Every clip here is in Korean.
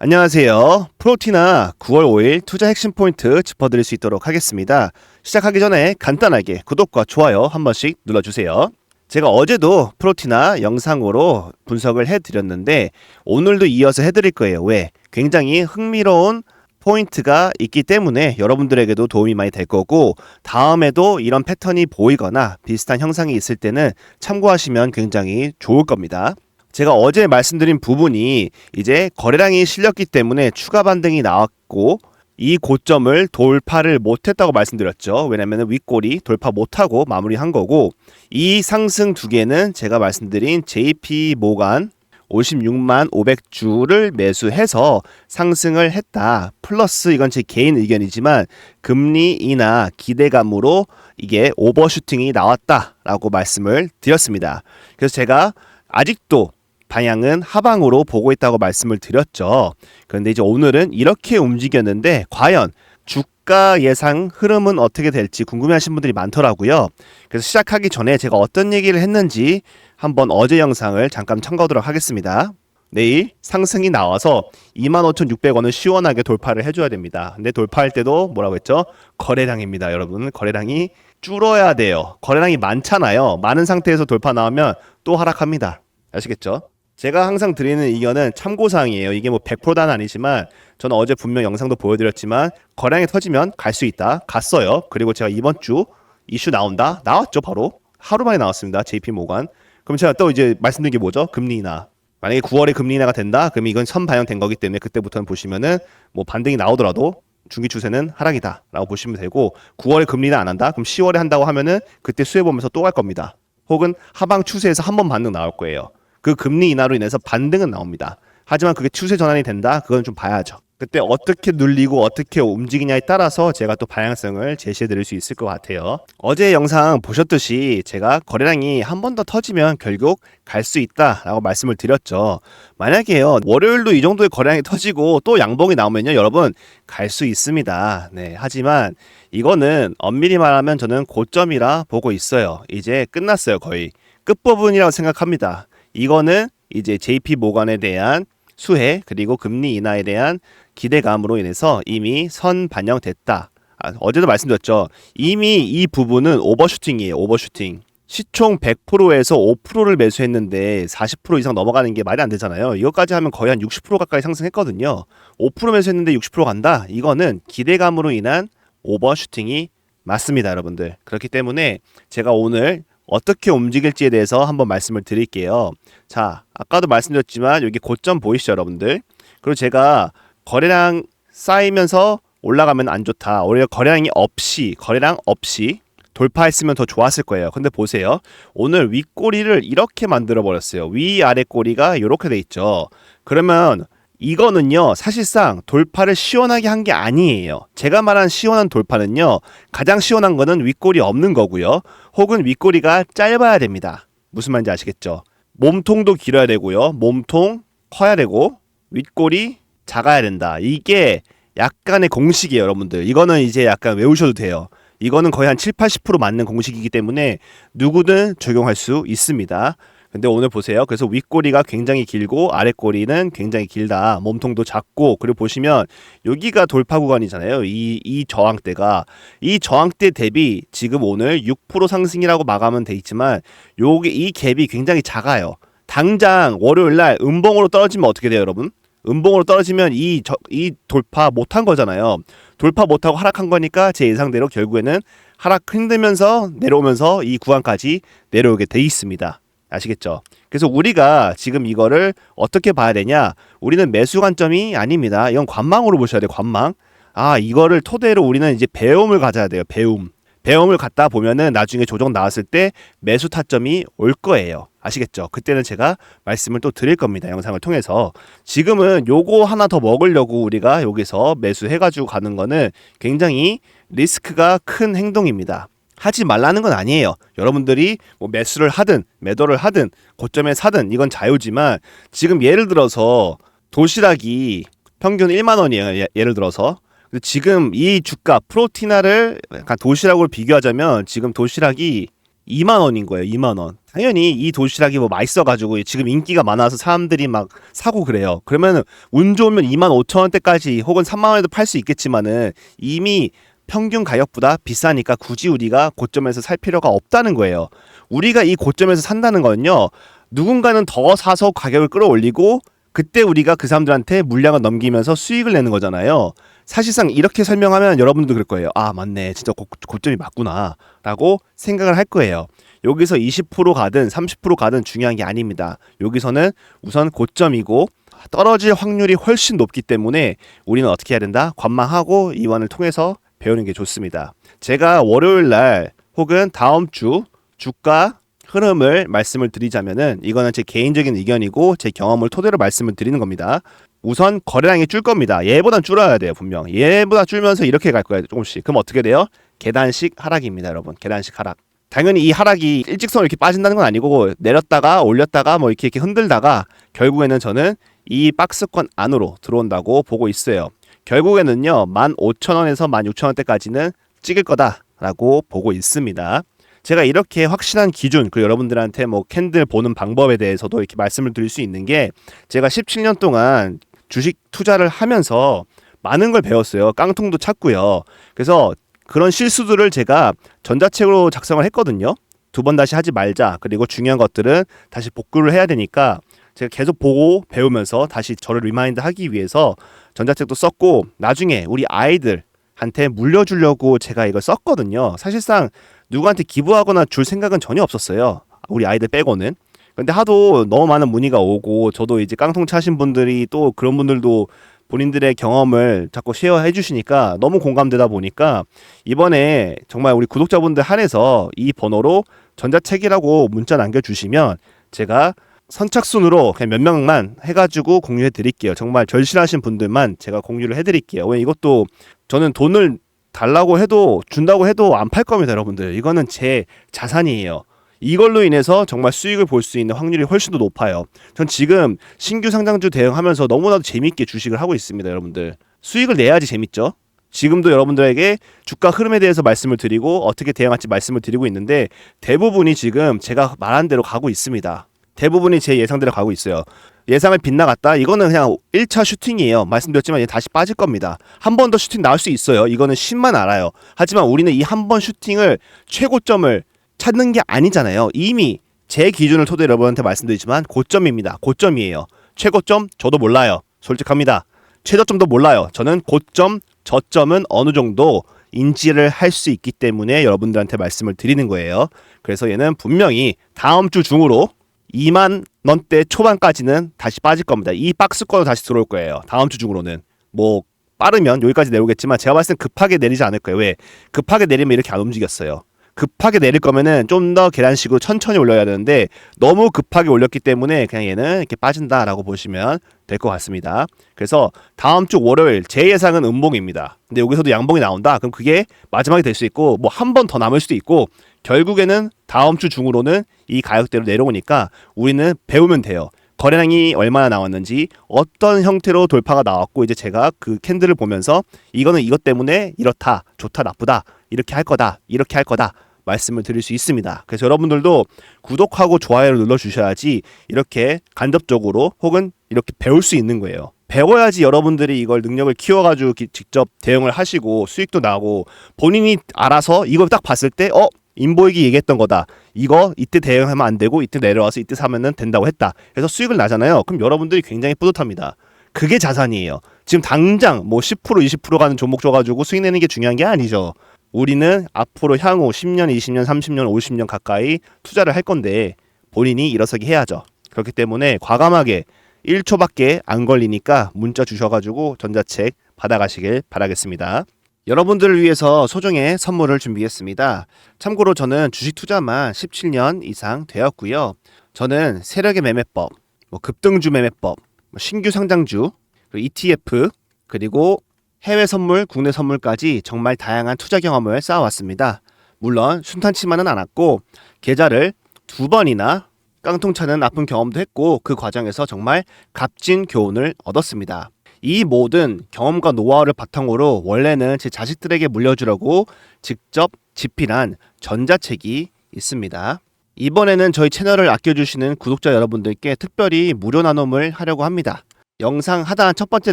안녕하세요. 프로티나 9월 5일 투자 핵심 포인트 짚어드릴 수 있도록 하겠습니다. 시작하기 전에 간단하게 구독과 좋아요 한 번씩 눌러주세요. 제가 어제도 프로티나 영상으로 분석을 해드렸는데 오늘도 이어서 해드릴 거예요. 왜? 굉장히 흥미로운 포인트가 있기 때문에 여러분들에게도 도움이 많이 될 거고 다음에도 이런 패턴이 보이거나 비슷한 형상이 있을 때는 참고하시면 굉장히 좋을 겁니다. 제가 어제 말씀드린 부분이 이제 거래량이 실렸기 때문에 추가 반등이 나왔고 이 고점을 돌파를 못했다고 말씀드렸죠. 왜냐하면 윗골이 돌파 못하고 마무리한 거고 이 상승 두 개는 제가 말씀드린 JP 모간 56만 500주를 매수해서 상승을 했다. 플러스 이건 제 개인 의견이지만 금리 인하 기대감으로 이게 오버슈팅이 나왔다라고 말씀을 드렸습니다. 그래서 제가 아직도 방향은 하방으로 보고 있다고 말씀을 드렸죠. 그런데 이제 오늘은 이렇게 움직였는데 과연 주가 예상 흐름은 어떻게 될지 궁금해하신 분들이 많더라고요. 그래서 시작하기 전에 제가 어떤 얘기를 했는지 한번 어제 영상을 잠깐 참고하도록 하겠습니다. 내일 상승이 나와서 25,600원을 시원하게 돌파를 해줘야 됩니다. 근데 돌파할 때도 뭐라고 했죠? 거래량입니다, 여러분. 거래량이 줄어야 돼요. 거래량이 많잖아요. 많은 상태에서 돌파 나오면 또 하락합니다. 아시겠죠? 제가 항상 드리는 의견은 참고사항이에요. 이게 뭐 100%다는 아니지만 저는 어제 분명 영상도 보여드렸지만 거량이 터지면 갈 수 있다. 갔어요. 그리고 제가 이번 주 이슈 나온다. 나왔죠, 바로. 하루 만에 나왔습니다. JP 모간. 그럼 제가 또 이제 말씀드린 게 뭐죠? 금리 인하. 만약에 9월에 금리 인하가 된다. 그럼 이건 선 반영된 거기 때문에 그때부터는 보시면은 뭐 반등이 나오더라도 중기 추세는 하락이다라고 보시면 되고 9월에 금리 인하 안 한다. 그럼 10월에 한다고 하면은 그때 수혜 보면서 또 갈 겁니다. 혹은 하방 추세에서 한 번 반등 나올 거예요. 그 금리 인하로 인해서 반등은 나옵니다. 하지만 그게 추세 전환이 된다? 그건 좀 봐야죠. 그때 어떻게 눌리고 어떻게 움직이냐에 따라서 제가 또 방향성을 제시해 드릴 수 있을 것 같아요. 어제 영상 보셨듯이 제가 거래량이 한 번 더 터지면 결국 갈 수 있다라고 말씀을 드렸죠. 만약에요, 월요일도 이 정도의 거래량이 터지고 또 양봉이 나오면요, 여러분, 갈 수 있습니다. 네. 하지만 이거는 엄밀히 말하면 저는 고점이라 보고 있어요. 이제 끝났어요, 거의. 끝부분이라고 생각합니다. 이거는 이제 JP 모간에 대한 수혜 그리고 금리 인하에 대한 기대감으로 인해서 이미 선 반영됐다. 아, 어제도 말씀드렸죠. 이미 이 부분은 오버슈팅이에요. 오버슈팅. 시총 100%에서 5%를 매수했는데 40% 이상 넘어가는 게 말이 안 되잖아요. 이것까지 하면 거의 한 60% 가까이 상승했거든요. 5% 매수했는데 60% 간다. 이거는 기대감으로 인한 오버슈팅이 맞습니다, 여러분들. 그렇기 때문에 제가 오늘 어떻게 움직일지에 대해서 한번 말씀을 드릴게요. 자, 아까도 말씀드렸지만 여기 고점 보이시죠, 여러분들? 그리고 제가 거래량 쌓이면서 올라가면 안 좋다. 오히려 거래량이 없이, 거래량 없이 돌파했으면 더 좋았을 거예요. 근데 보세요. 오늘 윗꼬리를 이렇게 만들어 버렸어요. 위 아래 꼬리가 이렇게 돼 있죠. 그러면 이거는요, 사실상 돌파를 시원하게 한 게 아니에요. 제가 말한 시원한 돌파는요, 가장 시원한 거는 윗골이 없는 거고요. 혹은 윗골이가 짧아야 됩니다. 무슨 말인지 아시겠죠? 몸통도 길어야 되고요. 몸통 커야 되고, 윗골이 작아야 된다. 이게 약간의 공식이에요, 여러분들. 이거는 이제 약간 외우셔도 돼요. 이거는 거의 한 7, 80% 맞는 공식이기 때문에 누구든 적용할 수 있습니다. 근데 오늘 보세요. 그래서 윗꼬리가 굉장히 길고 아랫꼬리는 굉장히 길다. 몸통도 작고 그리고 보시면 여기가 돌파 구간이잖아요. 이, 이 저항대가 이 저항대 대비 지금 오늘 6% 상승이라고 마감은 돼 있지만 요게 이 갭이 굉장히 작아요. 당장 월요일 날 음봉으로 떨어지면 어떻게 돼요, 여러분? 음봉으로 떨어지면 이, 저, 이 돌파 못한 거잖아요. 돌파 못하고 하락한 거니까 제 예상대로 결국에는 하락 흔들면서 내려오면서 이 구간까지 내려오게 돼 있습니다. 아시겠죠? 그래서 우리가 지금 이거를 어떻게 봐야 되냐? 우리는 매수 관점이 아닙니다. 이건 관망으로 보셔야 돼요. 관망. 아, 이거를 토대로 우리는 이제 배움을 가져야 돼요. 배움. 배움을 갖다 보면은 나중에 조정 나왔을 때 매수 타점이 올 거예요. 아시겠죠? 그때는 제가 말씀을 또 드릴 겁니다. 영상을 통해서. 지금은 요거 하나 더 먹으려고 우리가 여기서 매수해가지고 가는 거는 굉장히 리스크가 큰 행동입니다. 하지 말라는 건 아니에요. 여러분들이 뭐 매수를 하든 매도를 하든 고점에 사든 이건 자유지만 지금 예를 들어서 도시락이 평균 1만 원이에요. 예, 를 들어서 근데 지금 이 주가 프로티나를 약간 도시락으로 비교하자면 지금 도시락이 2만 원인 거예요. 2만 원. 당연히 이 도시락이 뭐 맛있어 가지고 지금 인기가 많아서 사람들이 막 사고 그래요. 그러면 운 좋으면 2만 5천 원대까지 혹은 3만 원에도 팔 수 있겠지만은 이미 평균 가격보다 비싸니까 굳이 우리가 고점에서 살 필요가 없다는 거예요. 우리가 이 고점에서 산다는 건요. 누군가는 더 사서 가격을 끌어올리고 그때 우리가 그 사람들한테 물량을 넘기면서 수익을 내는 거잖아요. 사실상 이렇게 설명하면 여러분도 그럴 거예요. 아, 맞네. 진짜 고, 고점이 맞구나. 라고 생각을 할 거예요. 여기서 20% 가든 30% 가든 중요한 게 아닙니다. 여기서는 우선 고점이고 떨어질 확률이 훨씬 높기 때문에 우리는 어떻게 해야 된다? 관망하고 이완을 통해서 배우는 게 좋습니다. 제가 월요일 날 혹은 다음 주 주가 흐름을 말씀을 드리자면은 이거는 제 개인적인 의견이고 제 경험을 토대로 말씀을 드리는 겁니다. 우선 거래량이 줄 겁니다. 얘보단 줄어야 돼요, 분명. 얘보다 줄면서 이렇게 갈 거예요, 조금씩. 그럼 어떻게 돼요? 계단식 하락입니다, 여러분. 계단식 하락. 당연히 이 하락이 일직선으로 이렇게 빠진다는 건 아니고 내렸다가 올렸다가 뭐 이렇게 이렇게 흔들다가 결국에는 저는 이 박스권 안으로 들어온다고 보고 있어요. 결국에는요, 15,000원에서 16,000원대까지는 찍을 거다라고 보고 있습니다. 제가 이렇게 확실한 기준, 그 여러분들한테 뭐 캔들 보는 방법에 대해서도 이렇게 말씀을 드릴 수 있는 게 제가 17년 동안 주식 투자를 하면서 많은 걸 배웠어요. 깡통도 찾고요. 그래서 그런 실수들을 제가 전자책으로 작성을 했거든요. 두 번 다시 하지 말자. 그리고 중요한 것들은 다시 복구를 해야 되니까 제가 계속 보고 배우면서 다시 저를 리마인드 하기 위해서 전자책도 썼고 나중에 우리 아이들한테 물려주려고 제가 이걸 썼거든요. 사실상 누구한테 기부하거나 줄 생각은 전혀 없었어요. 우리 아이들 빼고는. 근데 하도 너무 많은 문의가 오고 저도 이제 깡통 차신 분들이 또 그런 분들도 본인들의 경험을 자꾸 쉐어해 주시니까 너무 공감되다 보니까 이번에 정말 우리 구독자분들 한해서 이 번호로 전자책이라고 문자 남겨주시면 제가 선착순으로 그냥 몇 명만 해가지고 공유해 드릴게요. 정말 절실하신 분들만 제가 공유를 해 드릴게요. 왜 이것도 저는 돈을 달라고 해도 준다고 해도 안 팔 겁니다, 여러분들. 이거는 제 자산이에요. 이걸로 인해서 정말 수익을 볼 수 있는 확률이 훨씬 더 높아요. 전 지금 신규 상장주 대응하면서 너무나도 재밌게 주식을 하고 있습니다, 여러분들. 수익을 내야지 재밌죠? 지금도 여러분들에게 주가 흐름에 대해서 말씀을 드리고 어떻게 대응할지 말씀을 드리고 있는데 대부분이 지금 제가 말한 대로 가고 있습니다. 대부분이 제 예상대로 가고 있어요. 예상을 빗나갔다. 이거는 그냥 1차 슈팅이에요. 말씀드렸지만 다시 빠질 겁니다. 한 번 더 슈팅 나올 수 있어요. 이거는 신만 알아요. 하지만 우리는 이 한 번 슈팅을 최고점을 찾는 게 아니잖아요. 이미 제 기준을 토대로 여러분한테 말씀드리지만 고점입니다. 고점이에요. 최고점 저도 몰라요. 솔직합니다. 최저점도 몰라요. 저는 고점, 저점은 어느 정도 인지를 할 수 있기 때문에 여러분들한테 말씀을 드리는 거예요. 그래서 얘는 분명히 다음 주 중으로 2만 원대 초반까지는 다시 빠질 겁니다. 이 박스권으로 다시 들어올 거예요. 다음 주 중으로는 뭐 빠르면 여기까지 내려오겠지만 제가 봤을 땐 급하게 내리지 않을 거예요. 왜? 급하게 내리면 이렇게 안 움직였어요. 급하게 내릴 거면은 좀 더 계단식으로 천천히 올려야 되는데 너무 급하게 올렸기 때문에 그냥 얘는 이렇게 빠진다라고 보시면 될 것 같습니다. 그래서 다음 주 월요일 제 예상은 음봉입니다. 근데 여기서도 양봉이 나온다. 그럼 그게 마지막이 될 수 있고 뭐 한 번 더 남을 수도 있고 결국에는 다음 주 중으로는 이 가격대로 내려오니까 우리는 배우면 돼요. 거래량이 얼마나 나왔는지 어떤 형태로 돌파가 나왔고 이제 제가 그 캔들을 보면서 이거는 이것 때문에 이렇다 좋다 나쁘다 이렇게 할 거다 이렇게 할 거다 말씀을 드릴 수 있습니다. 그래서 여러분들도 구독하고 좋아요를 눌러 주셔야지 이렇게 간접적으로 혹은 이렇게 배울 수 있는 거예요. 배워야지 여러분들이 이걸 능력을 키워가지고 기- 직접 대응을 하시고 수익도 나고 본인이 알아서 이걸 딱 봤을 때 어? 인보익이 얘기했던 거다. 이거 이때 대응하면 안 되고 이때 내려와서 이때 사면은 된다고 했다. 그래서 수익을 나잖아요. 그럼 여러분들이 굉장히 뿌듯합니다. 그게 자산이에요. 지금 당장 뭐 10% 20% 가는 종목 줘가지고 수익 내는 게 중요한 게 아니죠. 우리는 앞으로 향후 10년, 20년, 30년, 50년 가까이 투자를 할 건데 본인이 일어서기 해야죠. 그렇기 때문에 과감하게 1초밖에 안 걸리니까 문자 주셔가지고 전자책 받아가시길 바라겠습니다. 여러분들을 위해서 소정의 선물을 준비했습니다. 참고로 저는 주식 투자만 17년 이상 되었고요. 저는 세력의 매매법, 뭐 급등주 매매법, 뭐 신규 상장주, 그리고 ETF, 그리고 해외 선물, 국내 선물까지 정말 다양한 투자 경험을 쌓아왔습니다. 물론 순탄치만은 않았고 계좌를 두 번이나 깡통차는 아픈 경험도 했고 그 과정에서 정말 값진 교훈을 얻었습니다. 이 모든 경험과 노하우를 바탕으로 원래는 제 자식들에게 물려주려고 직접 집필한 전자책이 있습니다. 이번에는 저희 채널을 아껴주시는 구독자 여러분들께 특별히 무료 나눔을 하려고 합니다. 영상 하단 첫 번째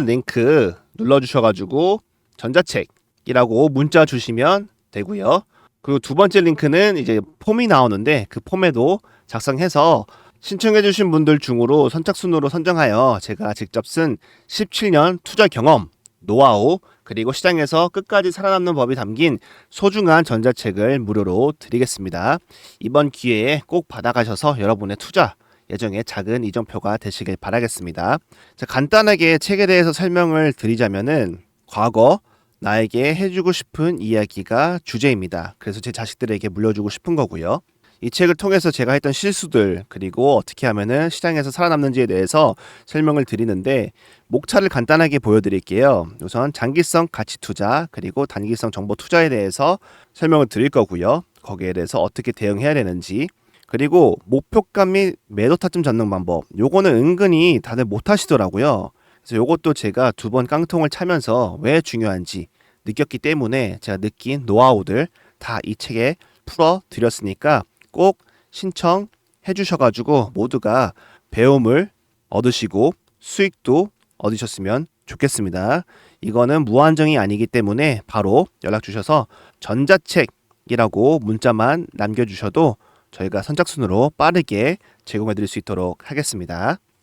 링크 눌러주셔가지고 전자책이라고 문자 주시면 되고요. 그리고 두 번째 링크는 이제 폼이 나오는데 그 폼에도 작성해서 신청해주신 분들 중으로 선착순으로 선정하여 제가 직접 쓴 17년 투자 경험, 노하우, 그리고 시장에서 끝까지 살아남는 법이 담긴 소중한 전자책을 무료로 드리겠습니다. 이번 기회에 꼭 받아가셔서 여러분의 투자 예정에 작은 이정표가 되시길 바라겠습니다. 자, 간단하게 책에 대해서 설명을 드리자면은 과거 나에게 해주고 싶은 이야기가 주제입니다. 그래서 제 자식들에게 물려주고 싶은 거고요. 이 책을 통해서 제가 했던 실수들 그리고 어떻게 하면은 시장에서 살아남는지에 대해서 설명을 드리는데 목차를 간단하게 보여드릴게요. 우선 장기성 가치 투자 그리고 단기성 정보 투자에 대해서 설명을 드릴 거고요. 거기에 대해서 어떻게 대응해야 되는지 그리고 목표가 및 매도 타점 잡는 방법 요거는 은근히 다들 못 하시더라고요. 그래서 요것도 제가 두 번 깡통을 차면서 왜 중요한지 느꼈기 때문에 제가 느낀 노하우들 다 이 책에 풀어 드렸으니까 꼭 신청해 주셔가지고 모두가 배움을 얻으시고 수익도 얻으셨으면 좋겠습니다. 이거는 무한정이 아니기 때문에 바로 연락 주셔서 전자책이라고 문자만 남겨주셔도 저희가 선착순으로 빠르게 제공해 드릴 수 있도록 하겠습니다.